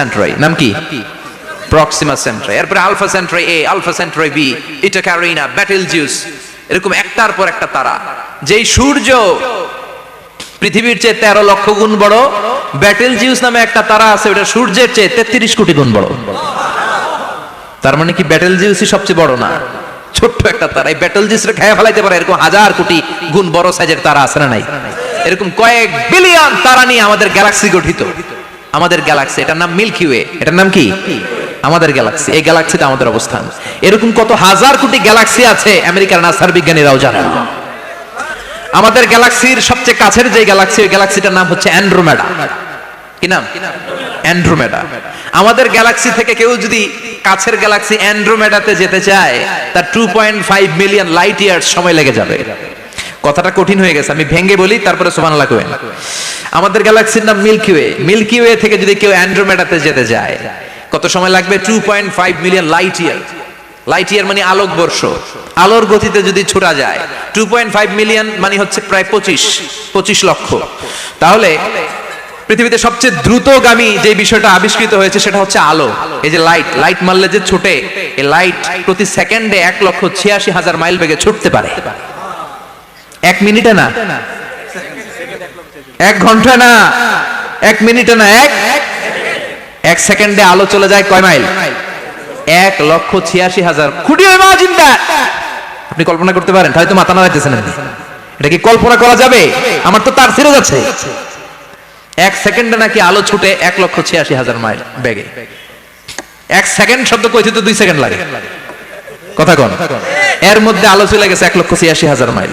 সেন্ট্রাই নাম কি Proxima Centauri এরপরে Alpha Centauri A Alpha Centauri B Eta Carinae Betelgeuse এরকম একটার পর একটা তারা। যেই সূর্য পৃথিবীর চেয়ে তেরো লক্ষ গুণ বড় ব্যাটেল জিউস নামে একটা তারা আছে, ওটা সূর্যের চেয়ে তেত্রিশ কোটি গুণ বড়। তার মানে কি ব্যাটেল জিউসই সবচেয়ে বড় না? ছোট্ট একটা তারা। এই ব্যাটেল জিউস খেয়ে ফেলাইতে পারে, এরকম হাজার কোটি গুণ বড় সাইজের তারা আছে না নাই? এরকম কয়েক বিলিয়ন তারা নিয়ে আমাদের গ্যালাক্সি গঠিত। আমাদের গ্যালাক্সি এটার নাম মিল্কি ওয়ে এটার নাম কি? আমাদের গ্যালাক্সি এই গ্যালাক্সিতে আমাদের অবস্থান। এরকম কত হাজার কোটি গ্যালাক্সি আছে, আমেরিকার নাসার বিজ্ঞানীরাও জানেন। আমাদের গ্যালাক্সির সবচেয়ে কাছের যে গ্যালাক্সি ওই গ্যালাক্সিটার নাম হচ্ছে অ্যান্ড্রোমেডা কি নাম? অ্যান্ড্রোমেডা আমাদের গ্যালাক্সি থেকে কেউ যদি কাছের গ্যালাক্সি অ্যান্ড্রোমেডাতে যেতে চায়, তার two point five million light years সময় লেগে যাবে। কথাটা কঠিন হয়ে গেছে, আমি ভেঙ্গে বলি, তারপরে সোমানলা কোয়েন আমাদের গ্যালাক্সির নাম মিল্কি ওয়ে মিল্কি ওয়ে থেকে যদি কেউ অ্যান্ড্রোমেডাতে যেতে যায়, কত সময় লাগবে? Two point five million light year light year মানে আলোক বর্ষ। আলোর গতিতে যদি ছোটা যায় টু পয়েন্ট ফাইভ মিলিয়ন মানে হচ্ছে প্রায় পঁচিশ পঁচিশ লক্ষ। তাহলে পৃথিবীতে সবচেয়ে দ্রুতগামী যে বিষয়টা আবিষ্কৃত হয়েছে, সেটা হচ্ছে আলো। এই যে লাইট লাইট মারলে যে ছোটে, এই লাইট প্রতি সেকেন্ডে এক লক্ষ ছিয়াশি হাজার মাইল বেগে ছুটতে পারে। এক মিনিটে না। এক ঘণ্টা না। এক মিনিটে না। এক এক সেকেন্ডে আলো চলে যায় কয় মাইল? এক লক্ষ ছিয়াশি হাজার। খুঁটি আপনি কল্পনা করতে পারেন হয়তো মাথা নাড়াইতেছেন আপনি। এটা কি কল্পনা করা যাবে? আমার তো তার ছেড়ে যাচ্ছে এক সেকেন্ডে নাকি আলো ছুটে এক লক্ষ ছিয়াশি হাজার মাইল বেগে। এক সেকেন্ড শব্দ কইতে তো দুই সেকেন্ড লাগে। কথা কন। এর মধ্যে আলো চলে গেছে এক লক্ষ ছিয়াশি হাজার মাইল।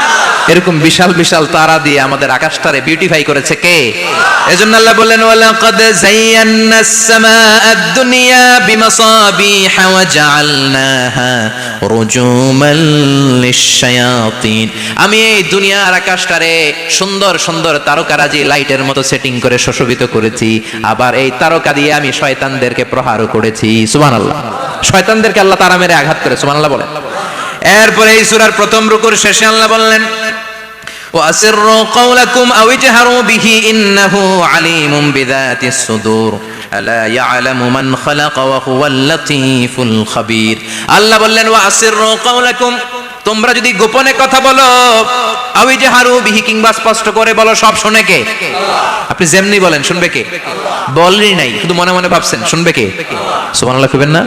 এরকম বিশাল বিশাল তারা দিয়ে আমাদের আকাশটারে বিউটিফাই করেছে কে? এজন্য আল্লাহ বললেন, ওয়ালাকাদ যায়্যানাস সামাআদ দুনিয়া বিমাসাবিহা ওয়া জাআলনাহা রুজুমাল লিশ-শায়াতিন। আমি এই দুনিয়ার আকাশটারে সুন্দর সুন্দর তারকারাজি লাইটের মতো সেটিং করে সুশোভিত করেছি। আবার এই তারকা দিয়ে আমি শয়তানদেরকে প্রহারও করেছি। সুবহানাল্লাহ। শয়তানদেরকে আল্লাহ তারা মেরে আঘাত করে, সুবহানাল্লাহ বলেন। এরপরে এই সূরার প্রথম রুকুর শেষে আল্লাহ বললেন وأسروا قولكم أو اجهروا به إنه عليم بذات الصدور ألا يعلم من خلق وهو اللطيف الخبير আল্লাহ বললেন وأسروا قولكم তোমরা যদি গোপনে কথা বলো আওই যে হারু বিহি কিংবা স্পষ্ট করে বলো সব শুনে কে আপনি যেমনি বলেন শুনবে কে বলেনই নাই শুধু মনে মনে ভাবছেন শুনবে কে সুবহানাল্লাহ কইবেন না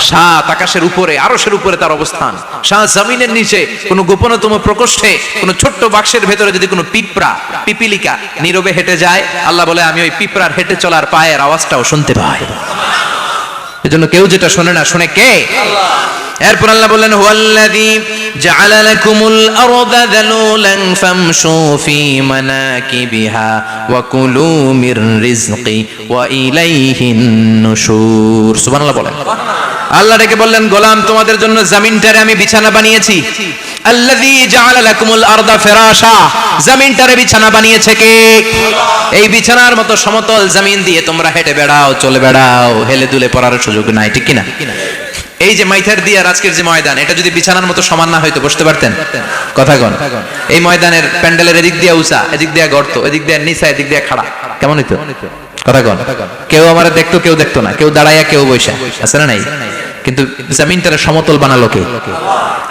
সাত আকাশের উপরে, আরশের উপরে তার অবস্থান। সাত জমিনের নিচে কোনো গোপনতম প্রকোষ্ঠে, কোনো ছোট্ট বাক্সের ভেতরে যদি কোনো পিঁপড়া, পিপিলিকা নীরবে হেঁটে যায়, আল্লাহ বলে, আমি ওই পিঁপড়ার হেঁটে চলার পায়ের আওয়াজটাও শুনতে পাই। এজন্য কেউ যেটা শোনে না, শুনে কে? এরপর আল্লাহ বললেন, হুয়াল্লাযী জাআলা লাকুমুল আরদা যালুলান ফামশু ফি মানাকিবিহা ওয়া কুলু মির রিজকি ওয়া ইলাইহিন নুশুর। সুবহানাল্লাহ বলেন। আল্লাহ ডেকে বললেন, গোলাম, তোমাদের জন্য জমিনটারে আমি বিছানা বানিয়েছি। হেলে দুলে পড়ার সুযোগ নাই এই যে মাইথার ময়দান, এটা যদি বিছানার মতো সমান না হয়তো পারতেন? কথা এই ময়দানের প্যান্ডেলের এদিক দিয়ে উঁচা, এদিক দিয়ে গর্ত, এদিক দিয়ে নিচা, এদিক দিয়ে খাড়া। কেমন হইতো? কথা কেউ আমার দেখতো, কেউ দেখতো না। কেউ দাঁড়াইয়া, কেউ বৈশা আছে না নাই? কিন্তু জমিনটারে সমতল বানালো কে?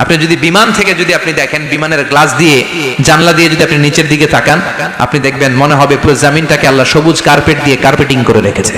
আপনি যদি বিমান থেকে যদি আপনি দেখেন, বিমানের গ্লাস দিয়ে, জানলা দিয়ে যদি আপনি নিচের দিকে তাকান, আপনি দেখবেন মনে হবে পুরো জামিনটাকে আল্লাহ সবুজ কার্পেট দিয়ে কার্পেটিং করে রেখেছে।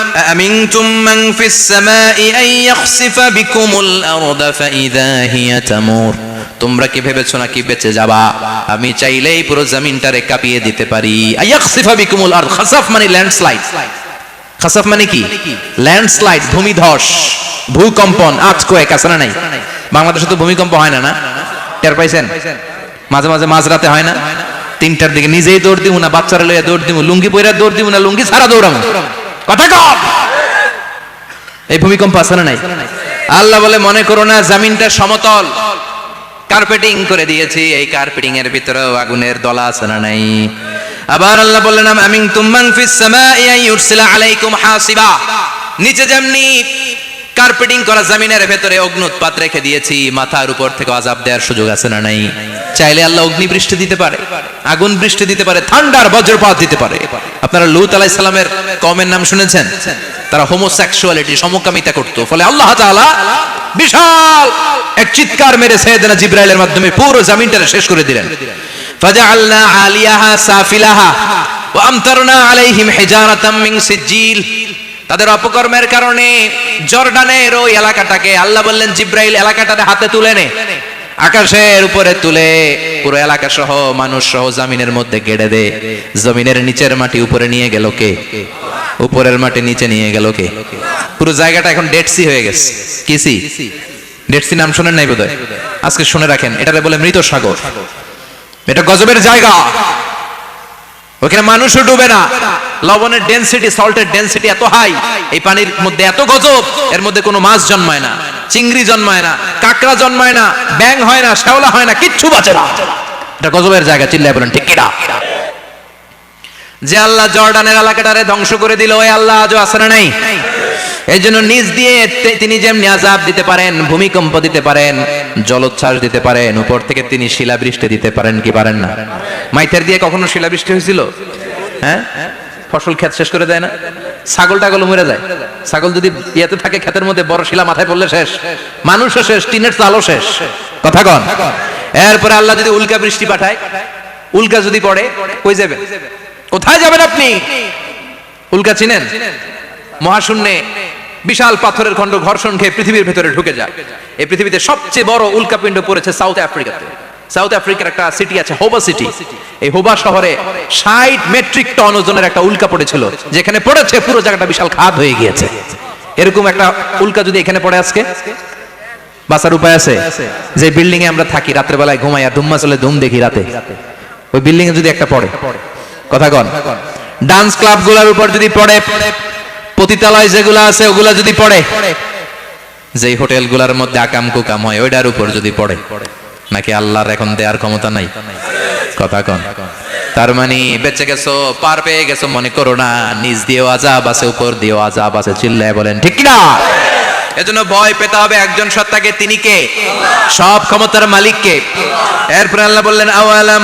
আমিনতুম মান ফিস সামাই আন ইয়াখসিফা বিকুমুল আরদা ফাইদা হিয়া তামুর তোমরা কি ভেবেছো নাকি বেঁচে যাবা? আমি চাইলেই পুরো জমিনটারে কাঁপিয়ে দিতে পারি। মানে ল্যান্ডস্লাইড। খাসাফ মানে কি? ল্যান্ডস্লাইড, ভূমিধস, ভূকম্পন, আর্থকোয়েক, আছে না নাই? বাংলাদেশে তো ভূমিকম্প হয় না না? টের পাইছেন? মাঝে মাঝে মাঝরাতে হয় না? তিনটার দিকে নিজেই দৌড় দিব না, বাচ্চারা লইয়া দৌড় দিব লুঙ্গি পইরা দৌড় দিব না, লুঙ্গি ছাড়া দৌড়াবো এই ভূমিকম্প আছে না নাই? আল্লাহ বলে, মনে করো না, জামিনটা সমতল। কার্পেটিং করে দিয়েছি, এই কার্পেটিং এর ভিতরে আগুনের দলা আছে না নাই? আবার আল্লাহ বললেন, আমিন তুমান ফিস সামাই ইউরসিলা আলাইকুম হাসিবা। নিচে যেমনি কার্পেটিং করা জামিনের ভেতরে অগ্নুৎপাত রেখে দিয়েছি, মাথার উপর থেকে আজাব দেওয়ার সুযোগ আছে না নাই? চাইলে আল্লাহ অগ্নি বৃষ্টি দিতে পারে, আগুন বৃষ্টি দিতে পারে, ঠান্ডার বজ্রপাত দিতে পারে। আপনারা লুত আলাইহিস সালামের কমের নাম শুনেছেন? তারা হোমোসেক্সুয়ালিটি সমকামিতা করত। ফলে আল্লাহ তাআলা বিশাল এক চিৎকার মেরে সৈয়দনা জিব্রাইলের মাধ্যমে পুরো জমিনটা শেষ করে দিলেন। ফাজআলনা আলিয়াহা সাফিলাহা ওয়া আমতারনা আলাইহিম হিজারাতাম মিন সিজিল তাদের অপকর্মের কারণে জর্ডানের ওই এলাকাটাকে, আল্লাহ বললেন, জিব্রাইল এলাকাটাতে হাতে তুলে নে। আকাশের উপরে তুলে পুরো এলাকা সহ মানুষ সহ জমিনের মধ্যে গেড়ে দে। জমিনের নিচের মাটি উপরে নিয়ে গেল কে? উপরের মাটি নিচে নিয়ে গেল কে? পুরো জায়গাটা এখন ডেড সি হয়ে গেছে। কি সি ডেড সি নাম শুনেন নাই বোধহয়? আজকে শুনে রাখেন, এটারে বলে মৃত সাগর। এটা গজবের জায়গা। ওখানে মানুষও ডুবে না। লবণের ডেন্সিটি সল্টের ডেন্সিটি এত হাই এই পানির মধ্যে এত গজব, এর মধ্যে কোনো মাছ জন্মায় না, চিংড়ি জন্মায় না, কাঁকড়া জন্মায় না ব্যাং হয় না, শ্যাওলা হয় না, কিচ্ছু বাঁচে না। এটা গজবের জায়গা, চিল্লায় বলেন, ঠিক কিনা? যে আল্লাহ জর্ডানের এলাকাটারে ধ্বংস করে দিল, ওই আল্লাহ আজও আসে না নাই? এই জন্য নিজ দিয়ে তিনি যেমনি আজাব দিতে পারেন, ভূমিকম্প দিতে পারেন, জলোচ্ছ্বাস দিতে পারেন, উপর থেকে তিনি শিলাবৃষ্টি দিতে পারেন কি পারেন না? মাইথার দিয়ে কখনো শিলাবৃষ্টি হয়েছিল? হ্যাঁ? ফসল ক্ষেত শেষ করে দেয় না? ছাগল টাগল মরে যায়। ছাগল যদি ইয়েতে থাকে, ক্ষেতের মধ্যে বড় শিলা মাথায় পড়লে শেষ। মানুষও শেষ, টিনের চালও শেষ। কথা কন। এরপরে আল্লাহ যদি উল্কা বৃষ্টি পাঠায়, উল্কা যদি পড়ে, কই যাবে? কোথায় যাবেন আপনি? উল্কা চিনেন? মহাশূন্যে। বিশাল পাথরের খণ্ড ঘর্ষণ খেয়ে পৃথিবীর ভেতরে ঢুকে যায়। এই পৃথিবীতে সবচেয়ে বড় উল্কাপিণ্ড পড়েছে সাউথ আফ্রিকাতে। সাউথ আফ্রিকার একটা সিটি আছে হোবা সিটি এই হোবা শহরে ষাট মেট্রিক টন ওজনের একটা উল্কা পড়েছিল, যেখানে পড়েছে পুরো জায়গাটা বিশাল খাদ হয়ে গিয়েছে। এরকম একটা উল্কা যদি এখানে পড়ে আজকে? বাঁচার উপায় আছে? যে বিল্ডিং এ আমরা থাকি রাত্রে বেলায় ঘুমাই আর ধুম্মা চলে ধুম দেখি রাতে। ওই বিল্ডিং এ যদি একটা পড়ে, কথা কন। ডান্স ক্লাবগুলার উপর যদি পড়ে পতিতালয় যেগুলো আছে, ওগুলা যদি পড়ে, যেই হোটেলগুলার মধ্যে আকাম কুকাম হয় ওইটার উপর যদি পড়ে, নাকি আল্লাহর এখন দেওয়ার ক্ষমতা নাই? কথা কন। তার মানে বেঁচে গেছো, পার পেয়ে গেছো, মনে করো না, নিজ দিয়েও আজাব আছে, উপর দিয়েও আজাব আছে, চিল্লায় বলেন, ঠিক না এজন্য ভয় পেতে হবে একজন সত্তাকে, তিনি কে? সব ক্ষমতার মালিক কে এরপর আল্লাহ বললেন, আওয়ালাম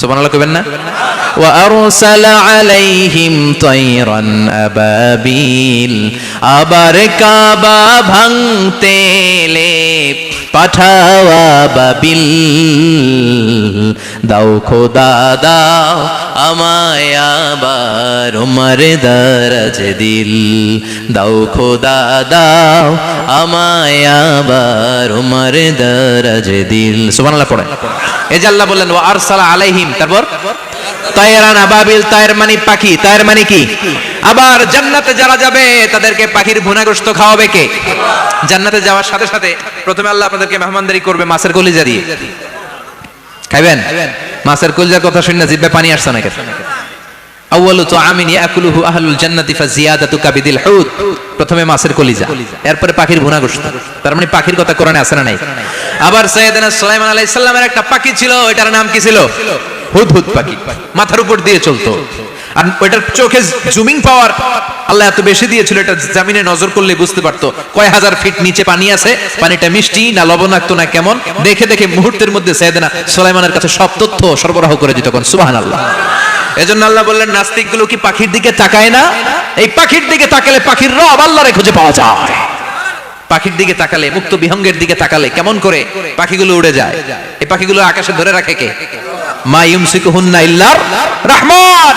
সুবহানাল্লাহ কইবেন না? ওয়া আরসালা আলাইহিম তায়রান আবাবিল। আবার কাবা ভাঙতে পাঠাওয়া বাবিল। দাও খোদা, দাও আমায় আবার উমর দরজ দিল। দাও খোদা, দাও আমায় আবার উমর দরজ দিল। সুবহানাল্লাহ পড়ে। এই যে আল্লাহ বললেন, ওয়া আরসালা আলাইহিম তারপর তায়রান আবাবিল তায়ের মানে পাখি তায়ের মানে কি? আবার জান্নাতে যারা যাবে, তাদেরকে পাখির ভুনাগ্রস্ত খাওয়াবে কে? জান্নাতে যাওয়ার সাথে সাথে প্রথমে আল্লাহ আপনাদেরকে মেহমানদারি করবে মাছের কলিজা দিয়ে। খাইবেন? মাছের কুলজার কথা শুনে জিব্বে পানি আসছে নাকি? প্রথমে মাছের কলিজা, এরপরে পাখির তার মানে পাখির কথা আছে না নাই? আবার একটা পাখি ছিল এটার নাম কি ছিল? পাখি। মাথার উপর দিয়ে চলতো। আর ওইটার চোখে জুমিং পাওয়ার আল্লাহ এত বেশি দিয়েছিল, এটা জামিনে নজর করলে বুঝতে কয় হাজার ফিট নিচে পানি আছে, পানিটা মিষ্টি না লবণাক্ত না কেমন? দেখে দেখে মুহূর্তের মধ্যে সুলাইমানের কাছে সব তথ্য সরবরাহ করে দিত সুবহানাল্লাহ। এজন্য আল্লাহ বললেন, নাস্তিকগুলো কি পাখির দিকে তাকায় না? এই পাখির দিকে তাকালে পাখির রব আল্লাহরে খুঁজে পাওয়া যায়। পাখির দিকে তাকালে, মুক্ত বিহঙ্গের দিকে তাকালে কেমন করে পাখিগুলো উড়ে যায়? এই পাখিগুলো আকাশে ধরে রাখে কে? মা ইউমসিকুহুন্না ইল্লার রহমান।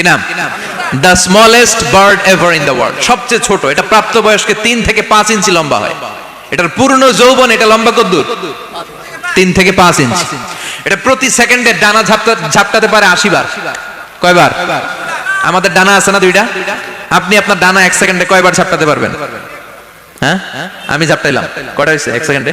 কি নাম? The smallest bird ever in the world সবচেয়ে ছোট, এটা তিন থেকে পাঁচ ইঞ্চি লম্বা হয়। এটার পূর্ণ যৌবন, এটা লম্বা কদ্দূর তিন থেকে পাঁচ ইঞ্চি। এটা প্রতি সেকেন্ডে ডানা ঝাপটা ঝাপটাতে পারে আশি বার। কয়বার? আমাদের ডানা আছে না দুইটা? আপনি আপনার ডানা এক সেকেন্ডে কয়বার ঝাপটাতে পারবেন? হ্যাঁ? আমি ঝাপটাইলাম। কটা হয়েছে? এক সেকেন্ডে?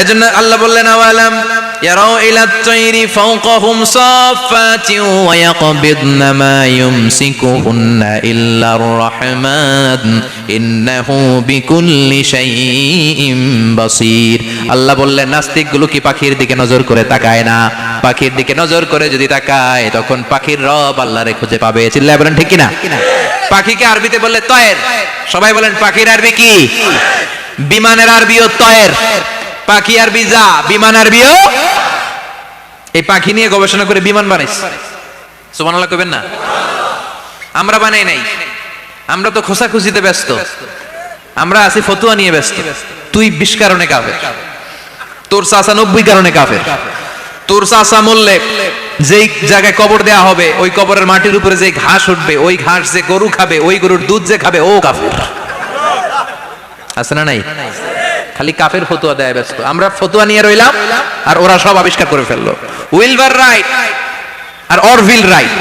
এজন্য আল্লাহ বললেন, আওয়ালাম ইয়ারাউ ইলা তাইরি ফাওকাহুম সাফাতিন ওয়া ইয়াকবিদনা মা ইউমসিকুহুন্না ইল্লার রহমান। ইন্নাহু বিকুল্লি শাইইন বাসীর। আল্লাহ বললেন, নাস্তিকগুলো কি পাখির দিকে নজর করে তাকায় না? পাখির দিকে নজর করে যদি তাকায়, তখন পাখির রব আল্লাহরে খুঁজে পাবে। চিল্লায় বলেন, ঠিক কিনা? পাখিকে আরবিতে বললে তয়ের। সবাই বলেন, পাখির আরবি কি? বিমানের আরবিও তয়ের। পাখি আরবি যা বিমান আরবিও এই পাখি নিয়ে গবেষণা করে বিমান বানাইছে। সুবহানাল্লাহ কইবেন না? আমরা বানাই নাই। আমরা তো খোসাখুচিতে ব্যস্ত। আমরা আছি ফতুয়া নিয়ে ব্যস্ত। তুই বিশ কারণে কাফের। তোর চাচা নব্বই কারণে কাফের। তোর চাচা মরলে যেই জায়গায় কবর দেয়া হবে, ওই কবরের মাটির উপরে যে ঘাস উঠবে, ওই ঘাস যে গরু খাবে, ওই গরুর দুধ যে খাবে, ও কাফের। আছে না নাই? খালি কাফের ফতুয়া দেয় ব্যস্ত। আমরা ফতুয়া নিয়ে রইলাম, আর ওরা সব আবিষ্কার করে ফেলল। উইলভার রাইট আর অরভিল রাইট।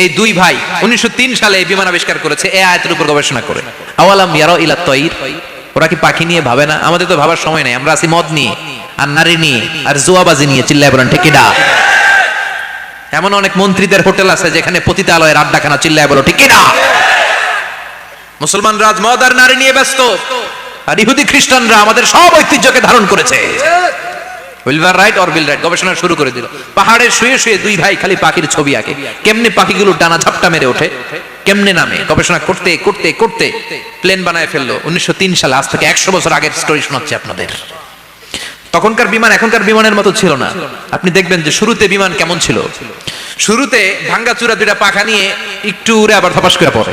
এই দুই ভাই উনিশশো সালে এই বিমান আবিষ্কার করেছে এই আয়াতের উপর গবেষণা করে। আওয়ালাম ইয়ারো ইলা তৈর। ওরা কি পাখি নিয়ে ভাবে না? আমাদের তো ভাবার সময় নেই। আমরা আছি মদ নিয়ে, আর নারী নিয়ে, আর জুয়াবাজি নিয়ে। চিল্লায় বলেন, ঠিক কিনা এমন অনেক মন্ত্রীদের হোটেল আছে যেখানে পতিতালয়ের আড্ডাখানা, চিল্লায় বলো, ঠিক কিনা মুসলমান রাজ মদ আর নারী নিয়ে ব্যস্ত। আর ইহুদি খ্রিস্টানরা আমাদের সব ঐতিহ্যকে ধারণ করেছে। উইলভার রাইট রাইট? গবেষণা শুরু করে দিল। পাহাড়ে শুয়ে শুয়ে দুই ভাই খালি পাখির ছবি আঁকে। কেমনে পাখিগুলো ডানা ঝাপটা মেরে ওঠে? কেমনে নামে? গবেষণা করতে করতে করতে প্লেন বানায় ফেলল। উনিশশো তিন সালে, আজ থেকে একশো বছর আগের স্টোরি শোনাচ্ছি আপনাদের। তখনকার বিমান এখনকার বিমানের মতো ছিল না। আপনি দেখবেন যে শুরুতে বিমান কেমন ছিল। শুরুতে ভাঙ্গাচুরা দুইটা পাখা নিয়ে একটু উড়ে আবার ধপাস করে পড়ে।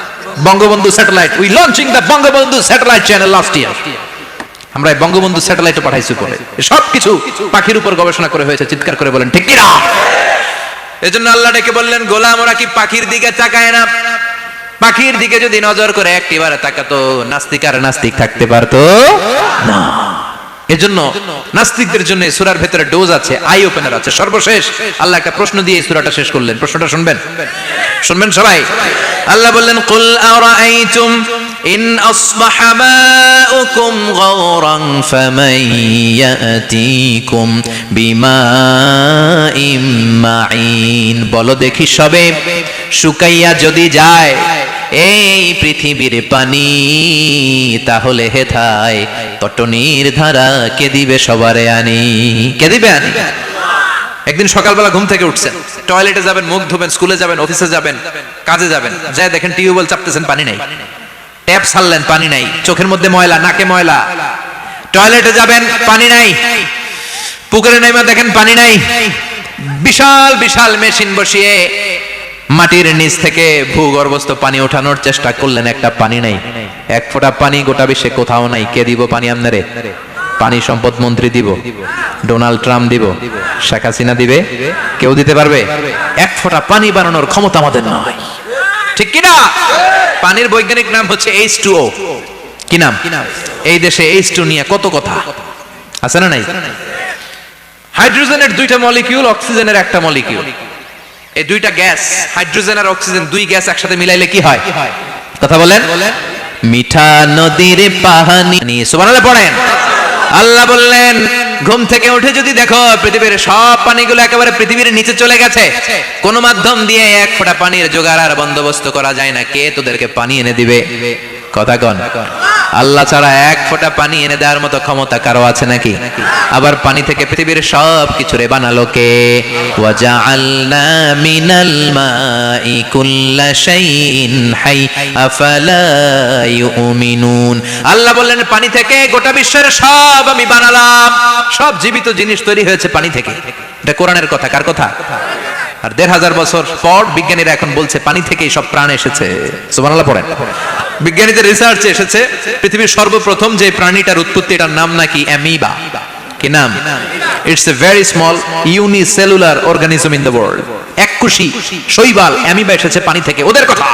Bangabandhu satellite we launching the Bangabandhu satellite channel last year আমরা বঙ্গবন্ধু স্যাটেলাইটও পাঠাইছি উপরে। সব কিছু পাখির উপর গবেষণা করে হয়েছে, চিৎকার করে বলেন, ঠিক কিনা এজন্য আল্লাহ ডেকে বললেন, গোলাম, ওরা কি পাখির দিকে তাকায় না? পাখির দিকে যদি নজর করে, একটিবার তাকাতো, নাস্তিক আর নাস্তিক থাকতে পারতো না। এজন্য নাস্তিকদের জন্য সূরার ভেতরে ডোজ আছে, আই ওপেনার আছে। সর্বশেষ আল্লাহ একটা প্রশ্ন দিয়ে সূরাটা শেষ করলেন। প্রশ্নটা শুনবেন? শুনবেন সবাই? আল্লাহ বললেন, কুল আরাআইতুম ইন আসবাহা মাউকুম গাওরান ফামান ইয়াতিকুম বিমাইম মাইন বলো দেখি সবে শুকাইয়া যদি যায় এই পৃথিবীর পানি, তাহলে হেথায় তটনির ধারা কে দিবে সবারে আনি? কে দিবে আনি? একদিন সকালবেলা ঘুম থেকে উঠছেন, টয়লেটে যাবেন, মুখ ধোবেন, স্কুলে যাবেন, অফিসে যাবেন, কাজে যাবেন যাই দেখেন টিউবওয়েল চাপতেছেন, পানি নাই। ট্যাপ ছাড়লেন, পানি নাই, চোখের মধ্যে ময়লা, নাকে ময়লা। টয়লেটে যাবেন, পানি নাই। পুকুরে নেমে দেখেন, পানি নাই। বিশাল বিশাল মেশিন বসিয়ে মাটির নিচ থেকে ভূগর্ভস্থ পানি ওঠানোর চেষ্টা করলেন, একটা পানি নাই। এক ফোঁটা পানি গোটা বিশ্বে কোথাও নাই। কে দিব পানি আপনারে পানি সম্পদ মন্ত্রী দিব। ডোনাল্ড ট্রাম্প দিব। শেখ হাসিনা দিবে। কেউ দিতে পারবে? এক ফোঁটা পানি বানানোর ক্ষমতা আমাদের নয় ঠিক কিনা পানির বৈজ্ঞানিক নাম হচ্ছে এইচ টু ও। কি নাম? এই দেশে এইচ টু নিয়ে কত কথা? আছে না নাই? হাইড্রোজেনের দুইটা মলিকিউল, অক্সিজেনের একটা মলিকিউল। এই দুইটা গ্যাস হাইড্রোজেন আর অক্সিজেন দুই গ্যাস একসাথে মিলাইলে কি হয়? কথা বলেন। মিঠা নদীর পাহানি। সুবহানাল্লাহ পড়েন। আল্লাহ বললেন ঘুম থেকে উঠে যদি দেখো পৃথিবীর সব পানিগুলো একেবারে পৃথিবীর নিচে চলে গেছে কোন মাধ্যম দিয়ে এক ফোঁটা পানির জোগাড় আর বন্দোবস্ত করা যায় না। কে তোদেরকে পানি এনে দিবে? কথা কন। আল্লাহ ছাড়া এক ফোঁটা পানি এনে দেওয়ার মতো ক্ষমতা কারও আছে নাকি? আবার পানি থেকে পৃথিবীর সব কিছু রে বানালো কে? আল্লাহ বললেন, পানি থেকে গোটা বিশ্বের সব আমি বানালাম। সব জীবিত জিনিস তৈরি হয়েছে পানি থেকে। এটা কোরআনের কথা, কার কথা? আর দেড় হাজার বছর পর বিজ্ঞানীরা এখন বলছে, পানি থেকেই সব প্রাণ এসেছে। সুবহানাল্লাহ পড়েন। বিজ্ঞানীদের রিসার্চে এসেছে, পৃথিবীর সর্বপ্রথম যে প্রাণীটার উৎপত্তি, এটার নাম নাকি অ্যামিবা। কি নাম? It's a very small unicellular organism in the world এককুশি শৈবাল অ্যামিবা এসেছে পানি থেকে, ওদের কথা।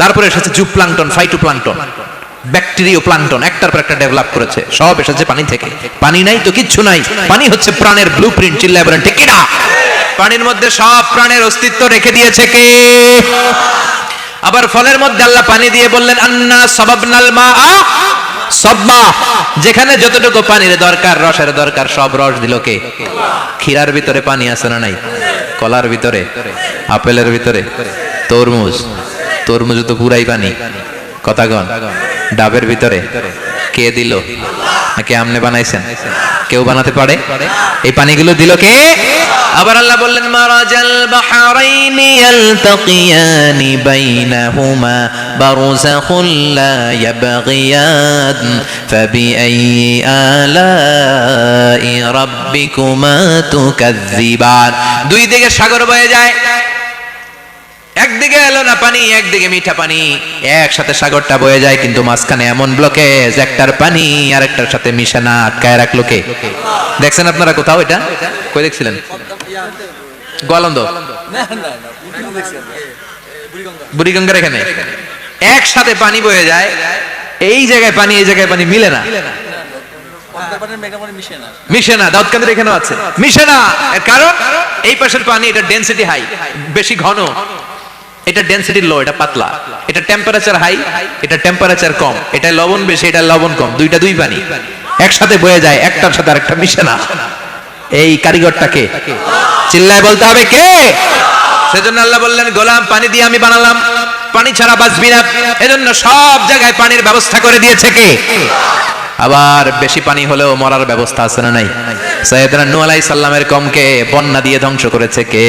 তারপরে এসেছে zooplankton phytoplankton bacterioplankton একটার পর একটা ডেভেলপ করেছে। সব এসেছে পানি থেকে। পানি নাই তো কিচ্ছু নাই। পানি হচ্ছে প্রাণের ব্লু প্রিন্ট চিল্লায় বলেন, ঠিক কিনা? পানির মধ্যে সব প্রাণের অস্তিত্ব রেখে দিয়েছে কে? আবার ফলের মধ্যে আল্লাহ পানি দিয়ে বললেন, আন্না সবাবনাল মা সব্বা যেখানে যতটুকু পানির দরকার, রসের দরকার, সব রস দিল কে? ক্ষীরার ভিতরে পানি আছে না নাই? কলার ভিতরে? আপেলের ভিতরে? তরমুজ? তরমুজ তো পুরাই পানি। কথাগণ ডাবের ভিতরে? কে দিল? নাকি আমনে বানাইছেন? কেউ বানাতে পারে? এই পানিগুলো দিল কে? আবার আল্লাহ বললেন, মারাজাল বাহরাইনি ইয়ালতাকিয়ানি বাইনাহুমা বারযাখুল লা ইয়াবগিয়ান ফাবিআইয়ি আলাই রাব্বিকুমা তুকাজ্জিবান দুই দিকে সাগর বয়ে যায় একদিকে এলো না পানি, একদিকে মিঠা পানি। একসাথে সাগরটা বয়ে যায়, কিন্তু মাঝখানে এমন ব্লকেজ একটার পানি আর একটার সাথে মিশে না, আটকায় রাখল কে? দেখছেন আপনারা কোথাও এটা? কই দেখছিলেন? গোয়ালন্দ। বুড়িগঙ্গার এখানে। একসাথে পানি বয়ে যায়, এই জায়গায় পানি, এই জায়গায় পানি মিলে না। কারণ এই পাশের পানি এটা ডেনসিটি হাই বেশি ঘন। এটা ডেনসিটি লো এটা পাতলা। এটা টেম্পারেচার হাই এটা টেম্পারেচার কম। এটা লবণ বেশি, এটা লবণ কম। দুইটা দুই পানি। একসাথে বয়ে যায়, একটার সাথে আরেকটা মিশে না। এই কারিগরটাকে চিল্লায় বলতে হবে কে? সেজন্য আল্লাহ বললেন, গোলাম, পানি দিয়ে আমি বানালাম। পানি ছাড়া বাঁচবি না। এজন্য সব জায়গায় পানির ব্যবস্থা করে দিয়েছে কে? আবার বেশি পানি হলেও মরার ব্যবস্থা আছে না নাই? সৈয়দনা নূহ আলাইহিস সালামের কমকে বন্যা দিয়ে ধ্বংস করেছে কে?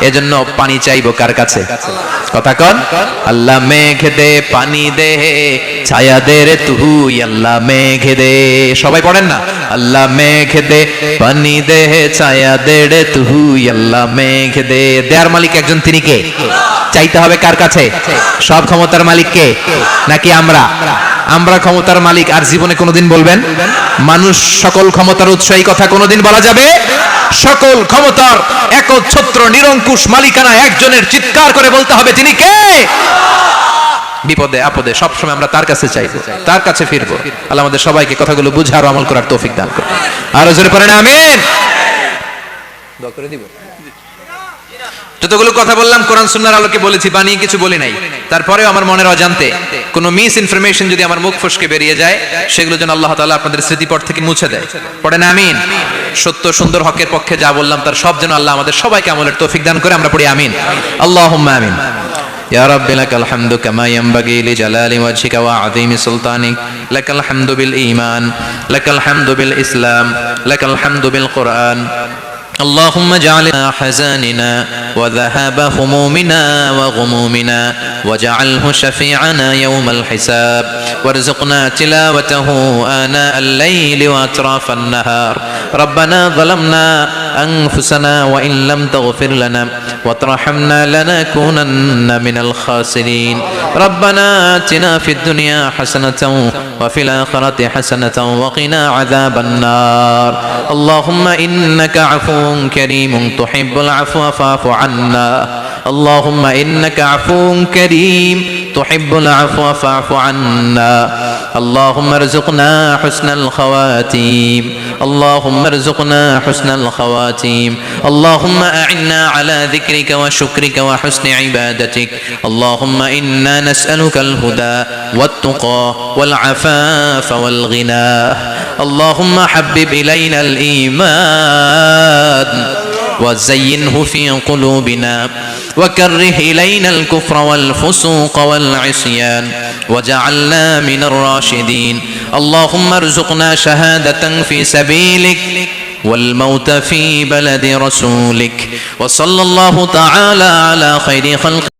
এজন্য পানি চাইব কার কাছে? কথা কন। আল্লাহ মেঘ দে, পানি দে, ছায়া দে রে তুই, আল্লাহ মেঘ দে। সবাই পড়েন না? আল্লাহ মেঘ দে, পানি দে, ছায়া দে রে তুই, আল্লাহ মেঘ দে। দেয়ার মালিক একজন, তিনি কে? চাইতে হবে কার কাছে? সব ক্ষমতার মালিক কে? নাকি আমরা? আমরা ক্ষমতার মালিক আর জীবনে কোনোদিন বলবেন? মানুষ সকল ক্ষমতার উৎস, এই কথা কোনোদিন বলা যাবে? সকল ক্ষমতার একচ্ছত্র, নিরঙ্কুশ মালিকানা একজনের চিৎকার করে বলতে হবে তিনি কে? বিপদে, আপদে, সবসময় আমরা তার কাছে চাইব, তার কাছে ফিরবো। আল্লাহ আমাদের সবাইকে কথাগুলো বুঝার ও আমল করার তৌফিক দান করুন। আরও জোরে পড়েন, আমিন। দোয়া করে দিব। যতগুলো কথা বললাম কোরআন সুন্নাহর আলোকে বলেছি বানিয়ে কিছু বলি নাই তারপরেও আমার মনের অজান্তে কোনো মিস ইনফরমেশন যদি আমার মুখ ফসকে বেরিয়ে যায় সেগুলো যেন আল্লাহ তাআলা আপনাদের স্মৃতিপট থেকে মুছে দেয় পড়েন আমিন সত্য সুন্দর হকের পক্ষে যা বললাম তার সব যেন আল্লাহ আমাদের সবাইকে আমলের তৌফিক দান করে আমরা পড়ি আমিন আল্লাহুম্মা আমিন يا رب لك الحمد كما ينبغي لجلال وجهك وعظيم سلطانك لك الحمد بالإيمان لك الحمد بالإسلام لك الحمد بالقرآن اللهم اجعل حزاننا وذهاب همومنا وغمومنا واجعله شفيعنا يوم الحساب. وارزقنا تلاوته آناء الليل وأطراف النهار. ربنا ظلمنا أنفسنا وإن لم تغفر لنا وترحمنا لنكونن من الخاسرين. ربنا آتنا في الدنيا حسنة وفي الآخرة حسنة وقنا عذاب النار. اللهم إنك عفو كريم تحب العفو فاعف عنا. اللهم إنك عفو كريم تحب العفو فاعف عنا. اللهم ارزقنا حسن الخواتيم. اللهم ارزقنا حسن الخواتيم. اللهم أعنا على ذكرك وشكرك وحسن عبادتك. اللهم إنا نسألك الهدى والتقى والعفاف والغنى. اللهم حبب إلينا الإيمان وزينه في قلوبنا. وكره إلينا الكفر والفسوق والعصيان وجعلنا من الراشدين. اللهم ارزقنا شهادة في سبيلك والموت في بلد رسولك. وصلى الله تعالى على خير خلق